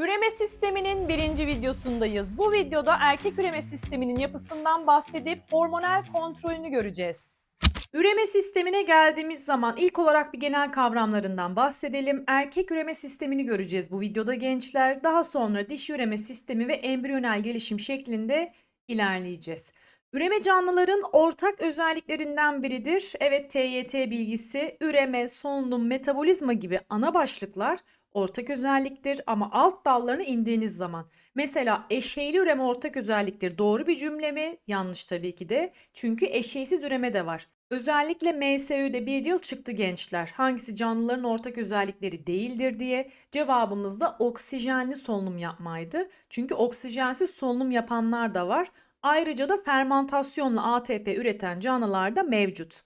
Üreme sisteminin birinci videosundayız. Bu videoda erkek üreme sisteminin yapısından bahsedip hormonal kontrolünü göreceğiz. Üreme sistemine geldiğimiz zaman ilk olarak bir genel kavramlarından bahsedelim. Erkek üreme sistemini göreceğiz bu videoda gençler. Daha sonra dişi üreme sistemi ve embriyonel gelişim şeklinde ilerleyeceğiz. Üreme canlıların ortak özelliklerinden biridir. Evet TYT bilgisi, üreme, solunum, metabolizma gibi ana başlıklar ortak özelliktir ama alt dallarına indiğiniz zaman mesela eşeyli üreme ortak özelliktir. Doğru bir cümle mi? Yanlış tabii ki de. Çünkü eşeysiz üreme de var. Özellikle MSÜ'de bir yıl çıktı gençler. Hangisi canlıların ortak özellikleri değildir diye. Cevabımız da oksijenli solunum yapmaydı. Çünkü oksijensiz solunum yapanlar da var. Ayrıca da fermentasyonla ATP üreten canlılar da mevcut.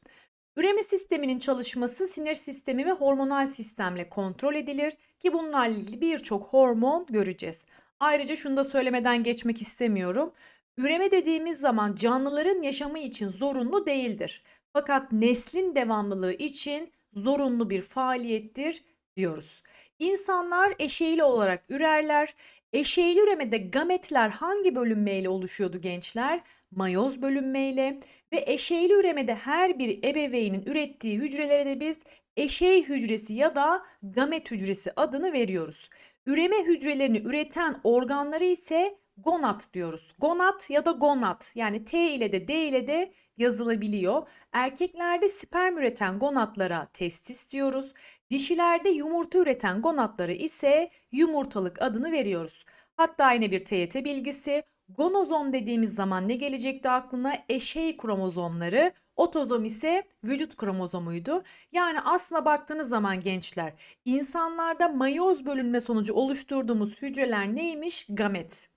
Üreme sisteminin çalışması sinir sistemi ve hormonal sistemle kontrol edilir ki bunlarla ilgili birçok hormon göreceğiz. Ayrıca şunu da söylemeden geçmek istemiyorum. Üreme dediğimiz zaman canlıların yaşamı için zorunlu değildir. Fakat neslin devamlılığı için zorunlu bir faaliyettir diyoruz. İnsanlar eşeyli olarak ürerler. Eşeyli üremede gametler hangi bölünmeyle oluşuyordu gençler? Mayoz bölünmeyle ve eşeyli üremede her bir ebeveynin ürettiği hücrelere de biz eşey hücresi ya da gamet hücresi adını veriyoruz. Üreme hücrelerini üreten organları ise gonat diyoruz. Gonat ya da gonat yani T ile de D ile de yazılabiliyor. Erkeklerde sperm üreten gonatlara testis diyoruz. Dişilerde yumurta üreten gonatlara ise yumurtalık adını veriyoruz. Hatta yine bir TYT bilgisi. Gonozom dediğimiz zaman ne gelecekti aklına? Eşey kromozomları. Otozom ise vücut kromozomuydu. Yani aslına baktığınız zaman gençler, insanlarda mayoz bölünme sonucu oluşturduğumuz hücreler neymiş? Gamet.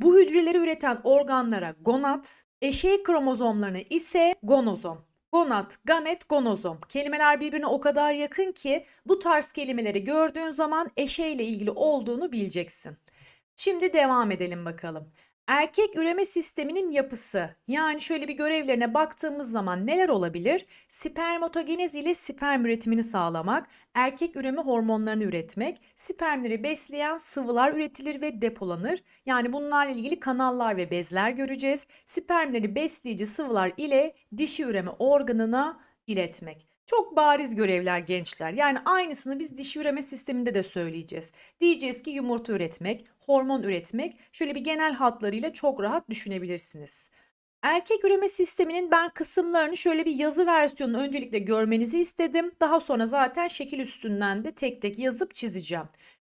Bu hücreleri üreten organlara gonat, eşey kromozomlarına ise gonozom. Gonat, gamet, gonozom. Kelimeler birbirine o kadar yakın ki bu tarz kelimeleri gördüğün zaman eşeyle ilgili olduğunu bileceksin. Şimdi devam edelim bakalım. Erkek üreme sisteminin yapısı yani şöyle bir görevlerine baktığımız zaman neler olabilir? Spermatogenez ile sperm üretimini sağlamak, erkek üreme hormonlarını üretmek, spermleri besleyen sıvılar üretilir ve depolanır. Yani bunlarla ilgili kanallar ve bezler göreceğiz. Spermleri besleyici sıvılar ile dişi üreme organına iletmek. Çok bariz görevler gençler. Yani aynısını biz dişi üreme sisteminde de söyleyeceğiz. Diyeceğiz ki yumurta üretmek, hormon üretmek şöyle bir genel hatlarıyla çok rahat düşünebilirsiniz. Erkek üreme sisteminin ben kısımlarını şöyle bir yazı versiyonunu öncelikle görmenizi istedim. Daha sonra zaten şekil üstünden de tek tek yazıp çizeceğim.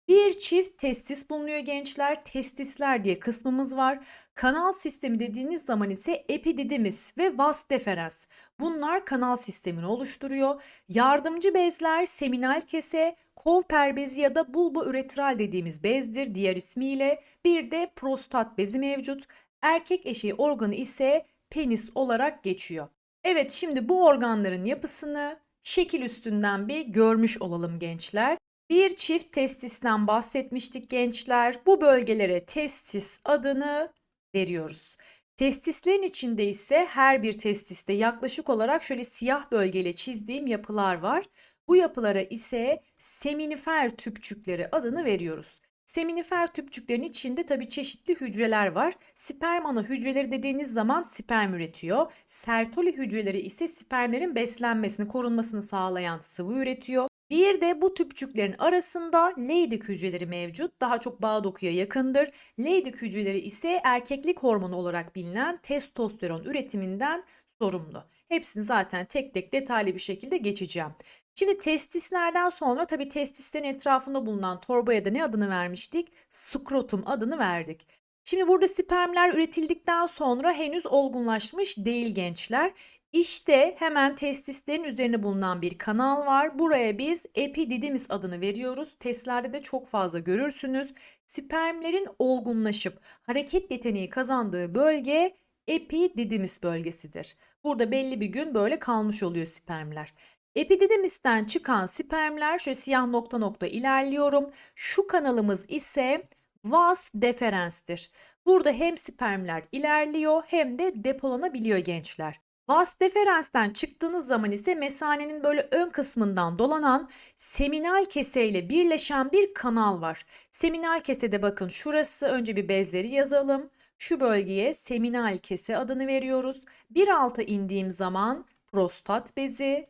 Bir çift testis bulunuyor gençler. Testisler diye kısmımız var. Kanal sistemi dediğiniz zaman ise epididimis ve vas deferens. Bunlar kanal sistemini oluşturuyor. Yardımcı bezler seminal kese, Kovper bezi ya da bulbo üretral dediğimiz bezdir diğer ismiyle. Bir de prostat bezi mevcut. Erkek eşeği organı ise penis olarak geçiyor. Evet şimdi bu organların yapısını şekil üstünden bir görmüş olalım gençler. Bir çift testisten bahsetmiştik gençler. Bu bölgelere testis adını veriyoruz. Testislerin içinde ise her bir testiste yaklaşık olarak şöyle siyah bölgeyle çizdiğim yapılar var. Bu yapılara ise seminifer tüpçükleri adını veriyoruz. Seminifer tüpçüklerin içinde tabii çeşitli hücreler var. Sperm ana hücreleri dediğiniz zaman sperm üretiyor. Sertoli hücreleri ise spermlerin beslenmesini, korunmasını sağlayan sıvı üretiyor. Bir de bu tüpçüklerin arasında Leydig hücreleri mevcut. Daha çok bağ dokuya yakındır. Leydig hücreleri ise erkeklik hormonu olarak bilinen testosteron üretiminden sorumlu. Hepsini zaten tek tek detaylı bir şekilde geçeceğim. Şimdi testislerden sonra tabii testislerin etrafında bulunan torbaya da ne adını vermiştik? Skrotum adını verdik. Şimdi burada spermler üretildikten sonra henüz olgunlaşmış değil gençler. İşte hemen testislerin üzerine bulunan bir kanal var. Buraya biz epididymis adını veriyoruz. Testlerde de çok fazla görürsünüz. Spermlerin olgunlaşıp hareket yeteneği kazandığı bölge epididymis bölgesidir. Burada belli bir gün böyle kalmış oluyor spermler. Epididimisten çıkan spermler şöyle siyah nokta nokta ilerliyorum. Şu kanalımız ise vas deferenstir. Burada hem spermler ilerliyor hem de depolanabiliyor gençler. Vas deferensten çıktığınız zaman ise mesanenin böyle ön kısmından dolanan seminal keseyle birleşen bir kanal var. Seminal kesede bakın şurası önce bir bezleri yazalım. Şu bölgeye seminal kese adını veriyoruz. Bir alta indiğim zaman prostat bezi,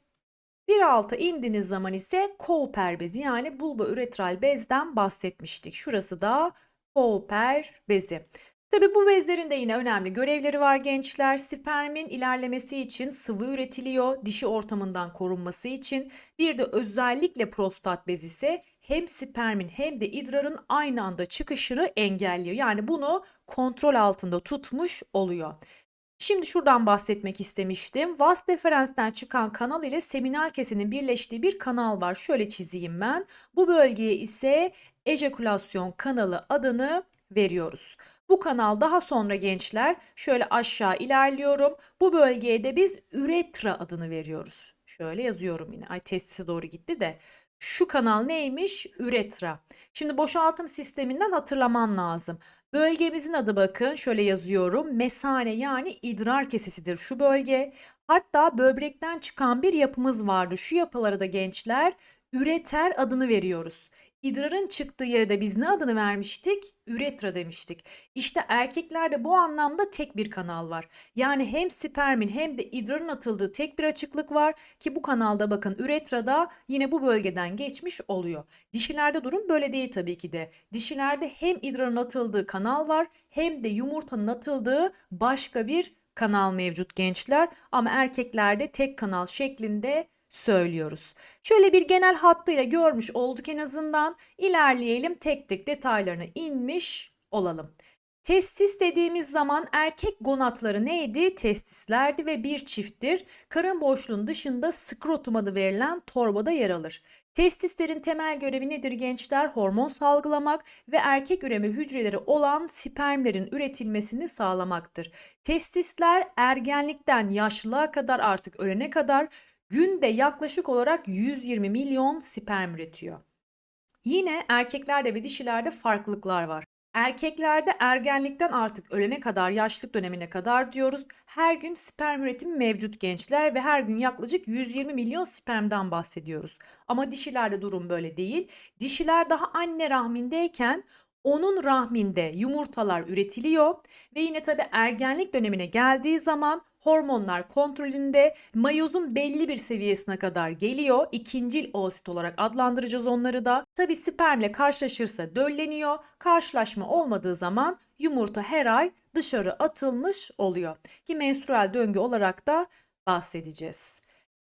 bir alta indiğiniz zaman ise Cowper bezi yani bulba üretral bezden bahsetmiştik. Şurası da Cowper bezi. Tabi bu bezlerin de yine önemli görevleri var gençler. Spermin ilerlemesi için sıvı üretiliyor, dişi ortamından korunması için. Bir de özellikle prostat bezi ise hem spermin hem de idrarın aynı anda çıkışını engelliyor. Yani bunu kontrol altında tutmuş oluyor. Şimdi şuradan bahsetmek istemiştim. Vas deferensten çıkan kanal ile seminal kesenin birleştiği bir kanal var. Şöyle çizeyim ben. Bu bölgeye ise ejekülasyon kanalı adını veriyoruz. Bu kanal daha sonra gençler şöyle aşağı ilerliyorum. Bu bölgeye de biz üretra adını veriyoruz. Şöyle yazıyorum yine. Ay testise doğru gitti de. Şu kanal neymiş? Üretra. Şimdi boşaltım sisteminden hatırlaman lazım. Bölgemizin adı bakın şöyle yazıyorum. Mesane yani idrar kesesidir şu bölge. Hatta böbrekten çıkan bir yapımız vardı. Şu yapılara da gençler üreter adını veriyoruz. İdrarın çıktığı yere de biz ne adını vermiştik? Üretra demiştik. İşte erkeklerde bu anlamda tek bir kanal var. Yani hem spermin hem de idrarın atıldığı tek bir açıklık var ki bu kanalda bakın üretrada yine bu bölgeden geçmiş oluyor. Dişilerde durum böyle değil tabii ki de. Dişilerde hem idrarın atıldığı kanal var hem de yumurtanın atıldığı başka bir kanal mevcut gençler ama erkeklerde tek kanal şeklinde söylüyoruz. Şöyle bir genel hattıyla görmüş olduk en azından. İlerleyelim tek tek detaylarına inmiş olalım. Testis dediğimiz zaman erkek gonatları neydi? Testislerdi ve bir çifttir. Karın boşluğunun dışında skrotum adı verilen torbada yer alır. Testislerin temel görevi nedir gençler? Hormon salgılamak ve erkek üreme hücreleri olan spermlerin üretilmesini sağlamaktır. Testisler ergenlikten yaşlılığa kadar artık ölene kadar günde yaklaşık olarak 120 milyon sperm üretiyor. Yine erkeklerde ve dişilerde farklılıklar var. Erkeklerde ergenlikten artık ölene kadar, yaşlılık dönemine kadar diyoruz. Her gün sperm üretimi mevcut gençler ve her gün yaklaşık 120 milyon spermden bahsediyoruz. Ama dişilerde durum böyle değil. Dişiler daha anne rahmindeyken onun rahminde yumurtalar üretiliyor ve yine tabi ergenlik dönemine geldiği zaman hormonlar kontrolünde mayozun belli bir seviyesine kadar geliyor. İkincil oosit olarak adlandıracağız onları da. Tabi spermle karşılaşırsa dölleniyor. Karşılaşma olmadığı zaman yumurta her ay dışarı atılmış oluyor. Ki menstrual döngü olarak da bahsedeceğiz.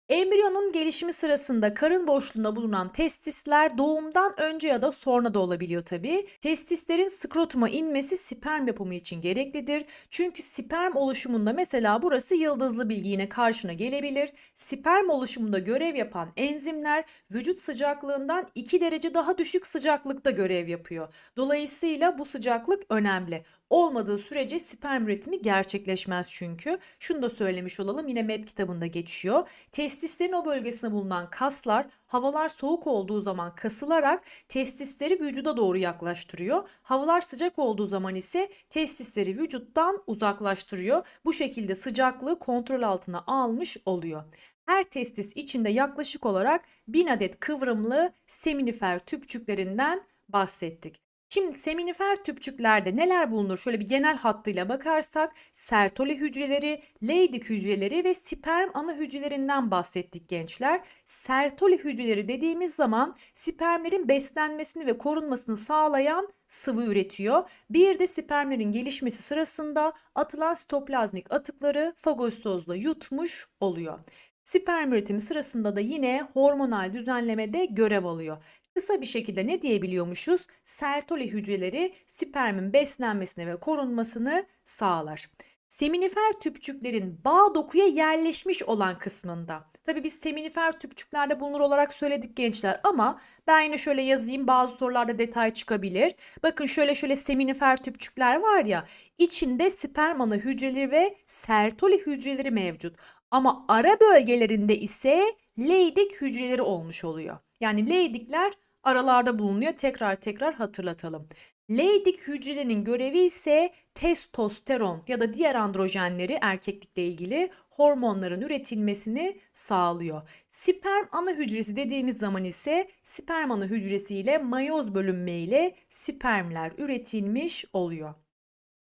Embriyonun gelişimi sırasında karın boşluğunda bulunan testisler doğumdan önce ya da sonra da olabiliyor tabi. Testislerin skrotuma inmesi sperm yapımı için gereklidir. Çünkü sperm oluşumunda mesela burası yıldızlı bilgi yine karşına gelebilir. Sperm oluşumunda görev yapan enzimler vücut sıcaklığından 2 derece daha düşük sıcaklıkta görev yapıyor. Dolayısıyla bu sıcaklık önemli olmadığı sürece sperm üretimi gerçekleşmez çünkü. Şunu da söylemiş olalım yine MEP kitabında geçiyor. Testislerin o bölgesinde bulunan kaslar havalar soğuk olduğu zaman kasılarak testisleri vücuda doğru yaklaştırıyor. Havalar sıcak olduğu zaman ise testisleri vücuttan uzaklaştırıyor. Bu şekilde sıcaklığı kontrol altına almış oluyor. Her testis içinde yaklaşık olarak 1000 adet kıvrımlı seminifer tüpçüklerinden bahsettik. Şimdi seminifer tüpçüklerde neler bulunur? Şöyle bir genel hattıyla bakarsak Sertoli hücreleri, Leydig hücreleri ve sperm ana hücrelerinden bahsettik gençler. Sertoli hücreleri dediğimiz zaman spermlerin beslenmesini ve korunmasını sağlayan sıvı üretiyor. Bir de spermlerin gelişmesi sırasında atılan sitoplazmik atıkları fagositozla yutmuş oluyor. Sperm üretimi sırasında da yine hormonal düzenlemede görev alıyor. Kısa bir şekilde ne diyebiliyormuşuz? Sertoli hücreleri spermin beslenmesine ve korunmasını sağlar. Seminifer tüpçüklerin bağ dokuya yerleşmiş olan kısmında. Tabi biz seminifer tüpçüklerde bulunur olarak söyledik gençler ama ben yine şöyle yazayım bazı sorularda detay çıkabilir. Bakın şöyle şöyle seminifer tüpçükler var ya içinde sperm ana hücreleri ve sertoli hücreleri mevcut. Ama ara bölgelerinde ise Leydig hücreleri olmuş oluyor. Yani Leydikler aralarda bulunuyor. Tekrar tekrar hatırlatalım. Leydig hücrelerinin görevi ise testosteron ya da diğer androjenleri erkeklikle ilgili hormonların üretilmesini sağlıyor. Sperm ana hücresi dediğimiz zaman ise sperm ana hücresi ile mayoz bölünme ile spermler üretilmiş oluyor.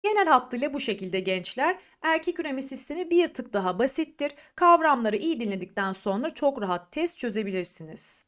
Genel hattıyla bu şekilde gençler. Erkek üreme sistemi bir tık daha basittir. Kavramları iyi dinledikten sonra çok rahat test çözebilirsiniz.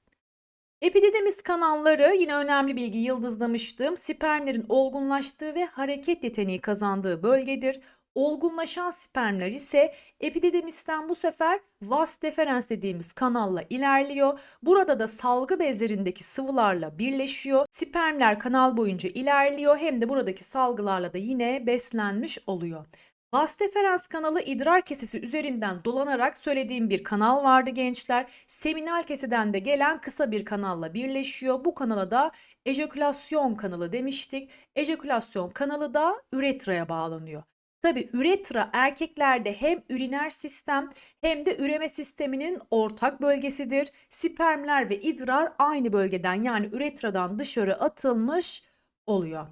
Epididemis kanalları yine önemli bilgi yıldızlamıştım. Spermlerin olgunlaştığı ve hareket yeteneği kazandığı bölgedir. Olgunlaşan spermler ise epididemisten bu sefer vas deferens dediğimiz kanalla ilerliyor. Burada da salgı bezlerindeki sıvılarla birleşiyor. Spermler kanal boyunca ilerliyor hem de buradaki salgılarla da yine beslenmiş oluyor. Vas deferens kanalı idrar kesesi üzerinden dolanarak söylediğim bir kanal vardı gençler. Seminal keseden de gelen kısa bir kanalla birleşiyor. Bu kanala da ejekülasyon kanalı demiştik. Ejekülasyon kanalı da üretraya bağlanıyor. Tabi üretra erkeklerde hem üriner sistem hem de üreme sisteminin ortak bölgesidir. Spermler ve idrar aynı bölgeden yani üretradan dışarı atılmış oluyor.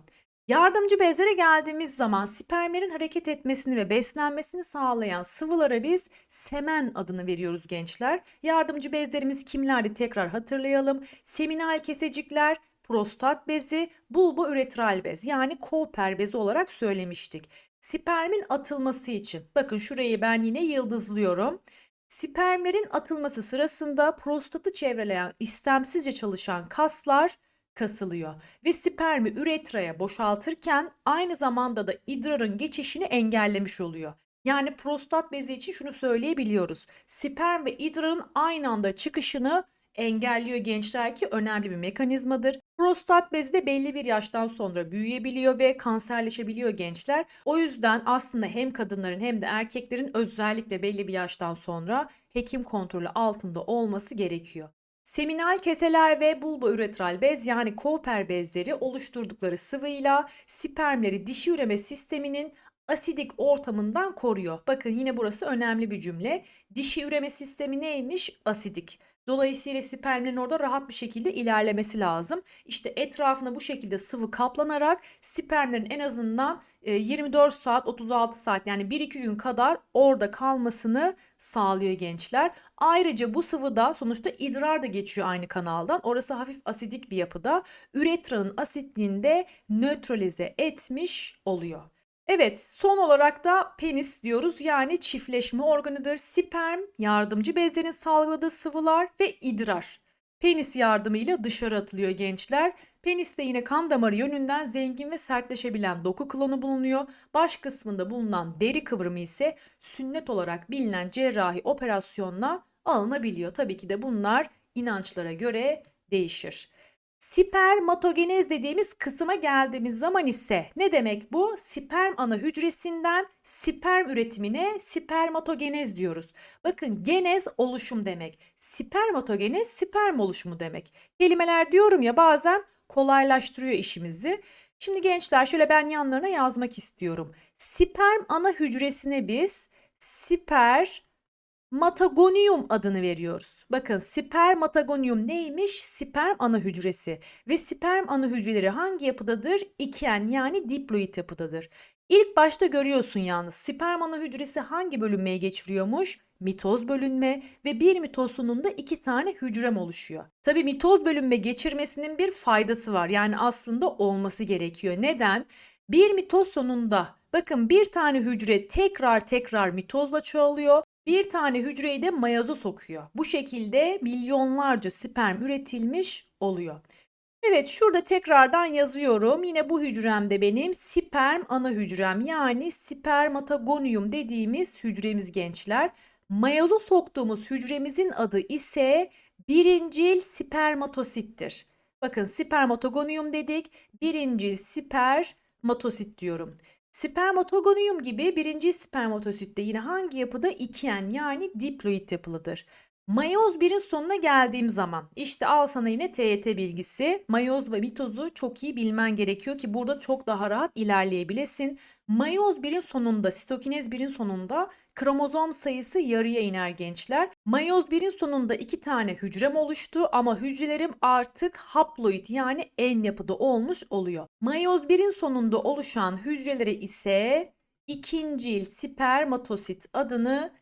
Yardımcı bezlere geldiğimiz zaman spermlerin hareket etmesini ve beslenmesini sağlayan sıvılara biz semen adını veriyoruz gençler. Yardımcı bezlerimiz kimlerdi tekrar hatırlayalım. Seminal kesecikler, prostat bezi, bulbo üretral bez yani Cooper bezi olarak söylemiştik. Spermin atılması için bakın şurayı ben yine yıldızlıyorum. Spermlerin atılması sırasında prostatı çevreleyen istemsizce çalışan kaslar kasılıyor ve spermi üretraya boşaltırken aynı zamanda da idrarın geçişini engellemiş oluyor. Yani prostat bezi için şunu söyleyebiliyoruz. Sperm ve idrarın aynı anda çıkışını engelliyor gençler ki önemli bir mekanizmadır. Prostat bezi de belli bir yaştan sonra büyüyebiliyor ve kanserleşebiliyor gençler. O yüzden aslında hem kadınların hem de erkeklerin özellikle belli bir yaştan sonra hekim kontrolü altında olması gerekiyor. Seminal keseler ve bulboüretral bez yani Cooper bezleri oluşturdukları sıvıyla spermleri dişi üreme sisteminin asidik ortamından koruyor. Bakın yine burası önemli bir cümle. Dişi üreme sistemi neymiş? Asidik. Dolayısıyla spermlerin orada rahat bir şekilde ilerlemesi lazım. İşte etrafına bu şekilde sıvı kaplanarak spermlerin en azından 24 saat 36 saat yani 1-2 gün kadar orada kalmasını sağlıyor gençler. Ayrıca bu sıvı da sonuçta idrar da geçiyor aynı kanaldan. Orası hafif asidik bir yapıda. Üretranın asitliğini de nötralize etmiş oluyor. Evet, son olarak da penis diyoruz. Yani çiftleşme organıdır. Sperm, yardımcı bezlerin salgıladığı sıvılar ve idrar. Penis yardımıyla dışarı atılıyor gençler. Peniste yine kan damarı yönünden zengin ve sertleşebilen doku klonu bulunuyor. Baş kısmında bulunan deri kıvrımı ise sünnet olarak bilinen cerrahi operasyonla alınabiliyor. Tabii ki de bunlar inançlara göre değişir. Spermatogenez dediğimiz kısma geldiğimiz zaman ise ne demek bu? Sperm ana hücresinden sperm üretimine spermatogenez diyoruz. Bakın genez oluşum demek. Spermatogenez sperm oluşumu demek. Kelimeler diyorum ya bazen kolaylaştırıyor işimizi. Şimdi gençler şöyle ben yanlarına yazmak istiyorum. Sperm ana hücresine biz sper Matagonium adını veriyoruz. Bakın spermatogonium neymiş? Sperm ana hücresi. Ve sperm ana hücreleri hangi yapıdadır? İken yani diploid yapıdadır. İlk başta görüyorsun yalnız sperm ana hücresi hangi bölünmeye geçiriyormuş? Mitoz bölünme ve bir mitoz sonunda iki tane hücrem oluşuyor. Tabi mitoz bölünme geçirmesinin bir faydası var. Yani aslında olması gerekiyor. Neden? Bir mitoz sonunda bakın bir tane hücre tekrar tekrar mitozla çoğalıyor bir tane hücreyi de mayaza sokuyor. Bu şekilde milyonlarca sperm üretilmiş oluyor. Evet şurada tekrardan yazıyorum. Yine bu hücremde benim sperm ana hücrem yani spermatogonium dediğimiz hücremiz gençler. Mayaza soktuğumuz hücremizin adı ise birincil spermatosittir. Bakın spermatogonium dedik. Birincil spermatosit diyorum. Spermatogonium gibi birinci spermatositte yine hangi yapıda ikiyen yani diploid yapılıdır. Mayoz 1'in sonuna geldiğim zaman işte al sana yine TYT bilgisi. Mayoz ve mitozu çok iyi bilmen gerekiyor ki burada çok daha rahat ilerleyebilesin. Mayoz 1'in sonunda, sitokinez 1'in sonunda kromozom sayısı yarıya iner gençler. Mayoz 1'in sonunda iki tane hücrem oluştu ama hücrelerim artık haploid yani en yapıda olmuş oluyor. Mayoz 1'in sonunda oluşan hücrelere ise ikincil spermatosit adını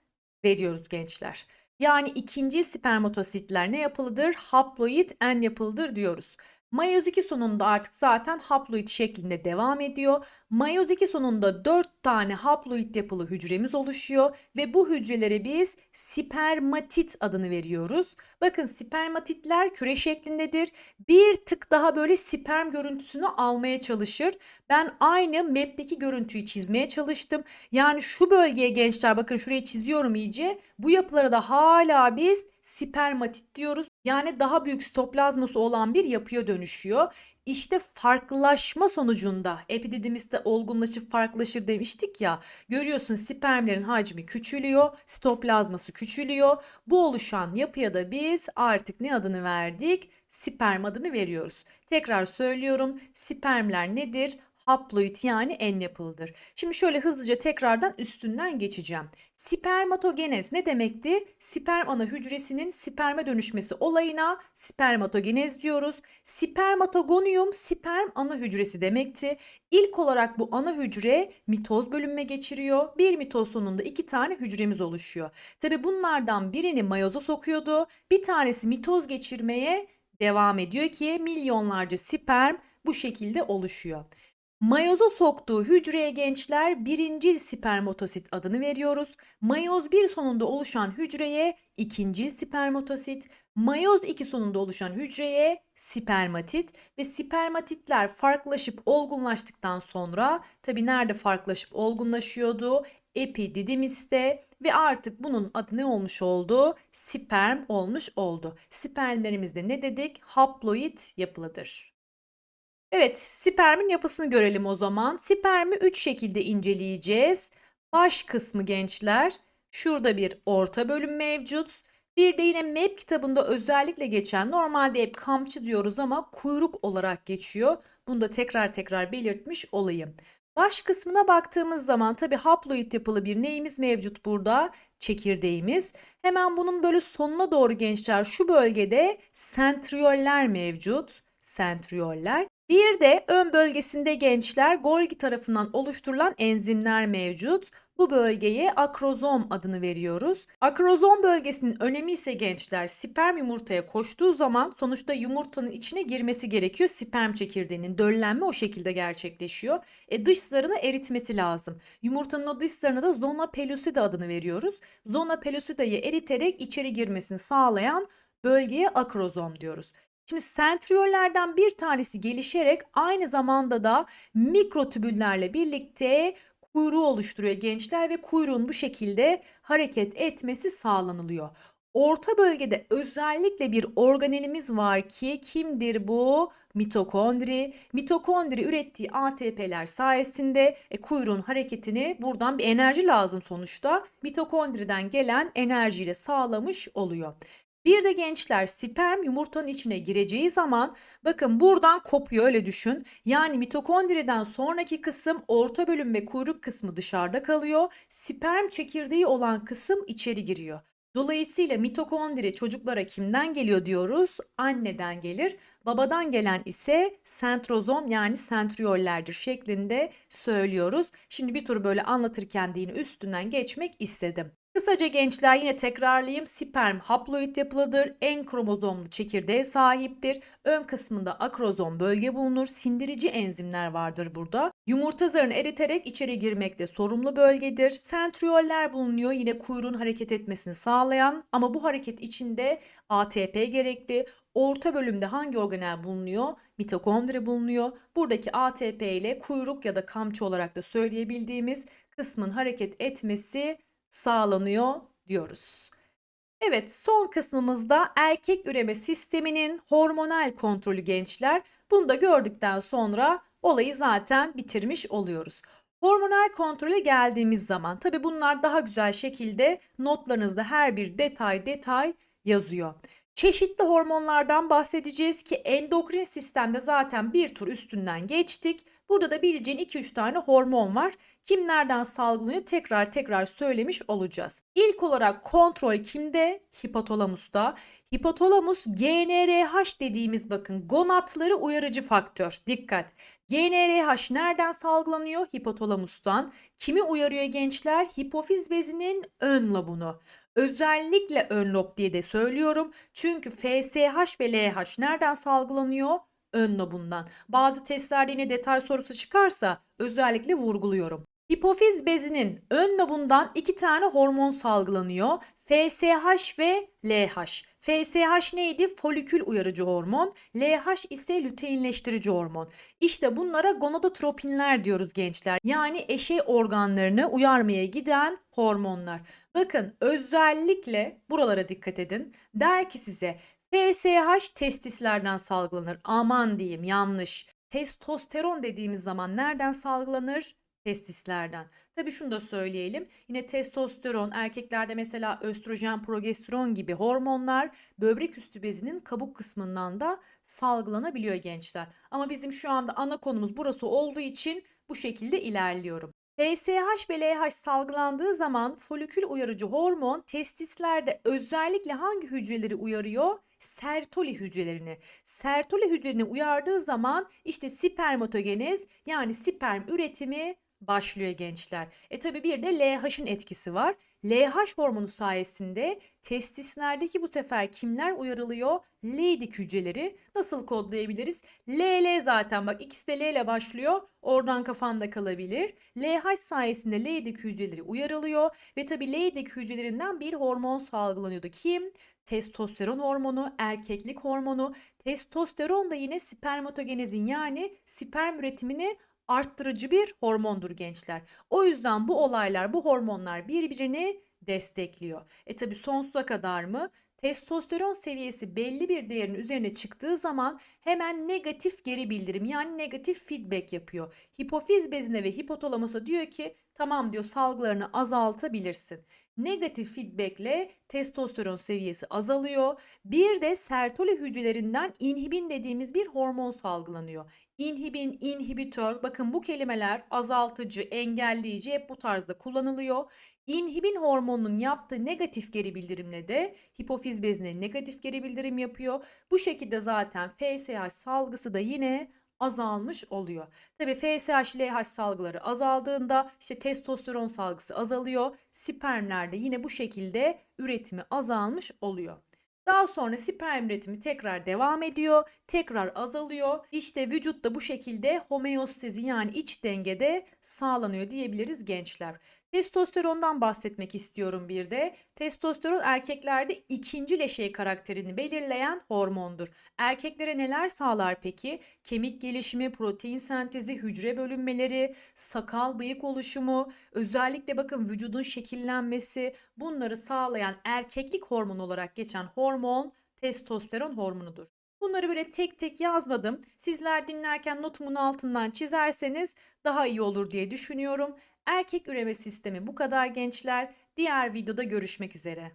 veriyoruz gençler. Yani ikinci spermatositler ne yapılıdır? Haploid en yapılıdır diyoruz. Mayoz 2 sonunda artık zaten haploid şeklinde devam ediyor. Mayoz 2 sonunda 4 tane haploid yapılı hücremiz oluşuyor ve bu hücrelere biz spermatit adını veriyoruz. Bakın spermatitler küre şeklindedir. Bir tık daha böyle sperm görüntüsünü almaya çalışır. Ben aynı map'teki görüntüyü çizmeye çalıştım. Yani şu bölgeye gençler bakın şuraya çiziyorum iyice. Bu yapılara da hala biz spermatit diyoruz. Yani daha büyük sitoplazması olan bir yapıya dönüşüyor. İşte farklılaşma sonucunda epididimiste olgunlaşıp farklılaşır demiştik ya. Görüyorsun spermlerin hacmi küçülüyor, sitoplazması küçülüyor. Bu oluşan yapıya da biz artık ne adını verdik? Sperm adını veriyoruz. Tekrar söylüyorum. Spermler nedir? Haploid yani en yapılıdır. Şimdi şöyle hızlıca tekrardan üstünden geçeceğim. Spermatogenez ne demekti? Sperm ana hücresinin sperme dönüşmesi olayına spermatogenez diyoruz. Spermatogonium sperm ana hücresi demekti. İlk olarak bu ana hücre mitoz bölünme geçiriyor. Bir mitoz sonunda iki tane hücremiz oluşuyor. Tabi bunlardan birini mayoza sokuyordu. Bir tanesi mitoz geçirmeye devam ediyor ki milyonlarca sperm bu şekilde oluşuyor. Mayoza soktuğu hücreye gençler birincil spermatosit adını veriyoruz. Mayoz 1 sonunda oluşan hücreye ikincil spermatosit, mayoz 2 sonunda oluşan hücreye spermatit ve spermatitler farklılaşıp olgunlaştıktan sonra tabi nerede farklılaşıp olgunlaşıyordu? Epididimiste ve artık bunun adı ne olmuş oldu? Sperm olmuş oldu. Spermlerimizde ne dedik? Haploid yapılıdır. Evet, spermin yapısını görelim o zaman. Spermi 3 şekilde inceleyeceğiz. Baş kısmı gençler. Şurada bir orta bölüm mevcut. Bir de yine MEP kitabında özellikle geçen normalde hep kamçı diyoruz ama kuyruk olarak geçiyor. Bunu da tekrar tekrar belirtmiş olayım. Baş kısmına baktığımız zaman tabi haploid yapılı bir neyimiz mevcut burada? Çekirdeğimiz. Hemen bunun böyle sonuna doğru gençler şu bölgede sentriyoller mevcut. Sentriyoller. Bir de ön bölgesinde gençler Golgi tarafından oluşturulan enzimler mevcut. Bu bölgeye akrozom adını veriyoruz. Akrozom bölgesinin önemi ise gençler sperm yumurtaya koştuğu zaman sonuçta yumurtanın içine girmesi gerekiyor. Sperm çekirdeğinin döllenme o şekilde gerçekleşiyor. E dış zarını eritmesi lazım. Yumurtanın o dış zarına da zona pellucida adını veriyoruz. Zona pellucida'yı eriterek içeri girmesini sağlayan bölgeye akrozom diyoruz. Şimdi sentriyollerden bir tanesi gelişerek aynı zamanda da mikrotübüllerle birlikte kuyruğu oluşturuyor gençler ve kuyruğun bu şekilde hareket etmesi sağlanılıyor. Orta bölgede özellikle bir organelimiz var ki kimdir bu? Mitokondri. Mitokondri ürettiği ATP'ler sayesinde e, kuyruğun hareketini buradan bir enerji lazım sonuçta. Mitokondriden gelen enerjiyle sağlamış oluyor. Bir de gençler sperm yumurtanın içine gireceği zaman bakın buradan kopuyor öyle düşün. Yani mitokondriden sonraki kısım orta bölüm ve kuyruk kısmı dışarıda kalıyor. Sperm çekirdeği olan kısım içeri giriyor. Dolayısıyla mitokondri çocuklara kimden geliyor diyoruz? Anneden gelir. Babadan gelen ise sentrozom yani sentriyollerdir şeklinde söylüyoruz. Şimdi bir tur böyle anlatırken de üstünden geçmek istedim. Kısaca gençler yine tekrarlayayım. Sperm haploid yapılıdır. En kromozomlu çekirdeğe sahiptir. Ön kısmında akrozom bölge bulunur. Sindirici enzimler vardır burada. Yumurta zarını eriterek içeri girmekte sorumlu bölgedir. Sentriyoller bulunuyor yine kuyruğun hareket etmesini sağlayan ama bu hareket içinde ATP gerekli. Orta bölümde hangi organel bulunuyor? Mitokondri bulunuyor. Buradaki ATP ile kuyruk ya da kamçı olarak da söyleyebildiğimiz kısmın hareket etmesi sağlanıyor diyoruz. Evet son kısmımızda erkek üreme sisteminin hormonal kontrolü gençler. Bunu da gördükten sonra olayı zaten bitirmiş oluyoruz. Hormonal kontrole geldiğimiz zaman tabi bunlar daha güzel şekilde notlarınızda her bir detay detay yazıyor. Çeşitli hormonlardan bahsedeceğiz ki endokrin sistemde zaten bir tur üstünden geçtik. Burada da bileceğin 2-3 tane hormon var. Kimlerden salgılanıyor tekrar tekrar söylemiş olacağız. İlk olarak kontrol kimde? Hipotalamusta. Hipotalamus GNRH dediğimiz bakın gonatları uyarıcı faktör. Dikkat. GNRH nereden salgılanıyor? Hipotalamustan. Kimi uyarıyor gençler? Hipofiz bezinin ön lobunu. Özellikle ön lob diye de söylüyorum. Çünkü FSH ve LH nereden salgılanıyor? Ön lobundan. Bazı testlerde yine detay sorusu çıkarsa özellikle vurguluyorum. Hipofiz bezinin ön lobundan iki tane hormon salgılanıyor. FSH ve LH. FSH neydi? Folikül uyarıcı hormon. LH ise lüteinleştirici hormon. İşte bunlara gonadotropinler diyoruz gençler. Yani eşey organlarını uyarmaya giden hormonlar. Bakın özellikle buralara dikkat edin. Der ki size FSH testislerden salgılanır. Aman diyeyim yanlış. Testosteron dediğimiz zaman nereden salgılanır? testislerden. Tabii şunu da söyleyelim. Yine testosteron, erkeklerde mesela östrojen, progesteron gibi hormonlar böbrek üstü bezinin kabuk kısmından da salgılanabiliyor gençler. Ama bizim şu anda ana konumuz burası olduğu için bu şekilde ilerliyorum. TSH ve LH salgılandığı zaman folikül uyarıcı hormon testislerde özellikle hangi hücreleri uyarıyor? Sertoli hücrelerini. Sertoli hücrelerini uyardığı zaman işte spermatogenez yani sperm üretimi başlıyor gençler. E tabi bir de LH'ın etkisi var. LH hormonu sayesinde testislerdeki bu sefer kimler uyarılıyor? Leydig hücreleri. Nasıl kodlayabiliriz? LL zaten bak ikisi de L ile başlıyor. Oradan kafanda kalabilir. LH sayesinde Leydig hücreleri uyarılıyor. Ve tabi Leydig hücrelerinden bir hormon salgılanıyordu. Kim? Testosteron hormonu, erkeklik hormonu. Testosteron da yine spermatogenezin yani sperm üretimini arttırıcı bir hormondur gençler. O yüzden bu olaylar, bu hormonlar birbirini destekliyor. E tabi sonsuza kadar mı? Testosteron seviyesi belli bir değerin üzerine çıktığı zaman hemen negatif geri bildirim yani negatif feedback yapıyor. Hipofiz bezine ve hipotalamusa diyor ki tamam diyor salgılarını azaltabilirsin. Negatif feedbackle testosteron seviyesi azalıyor. Bir de sertoli hücrelerinden inhibin dediğimiz bir hormon salgılanıyor. İnhibin, inhibitör bakın bu kelimeler azaltıcı, engelleyici hep bu tarzda kullanılıyor. İnhibin hormonunun yaptığı negatif geri bildirimle de hipofiz bezine negatif geri bildirim yapıyor. Bu şekilde zaten FSH salgısı da yine azalmış oluyor. Tabi FSH, LH salgıları azaldığında işte testosteron salgısı azalıyor. Spermlerde yine bu şekilde üretimi azalmış oluyor. Daha sonra sperm üretimi tekrar devam ediyor, tekrar azalıyor. İşte vücutta bu şekilde homeostazi yani iç dengede sağlanıyor diyebiliriz gençler. Testosterondan bahsetmek istiyorum bir de. Testosteron erkeklerde ikinci leşey karakterini belirleyen hormondur. Erkeklere neler sağlar peki? Kemik gelişimi, protein sentezi, hücre bölünmeleri, sakal bıyık oluşumu, özellikle bakın vücudun şekillenmesi bunları sağlayan erkeklik hormonu olarak geçen hormon testosteron hormonudur. Bunları böyle tek tek yazmadım. Sizler dinlerken notumun altından çizerseniz daha iyi olur diye düşünüyorum. Erkek üreme sistemi bu kadar gençler. Diğer videoda görüşmek üzere.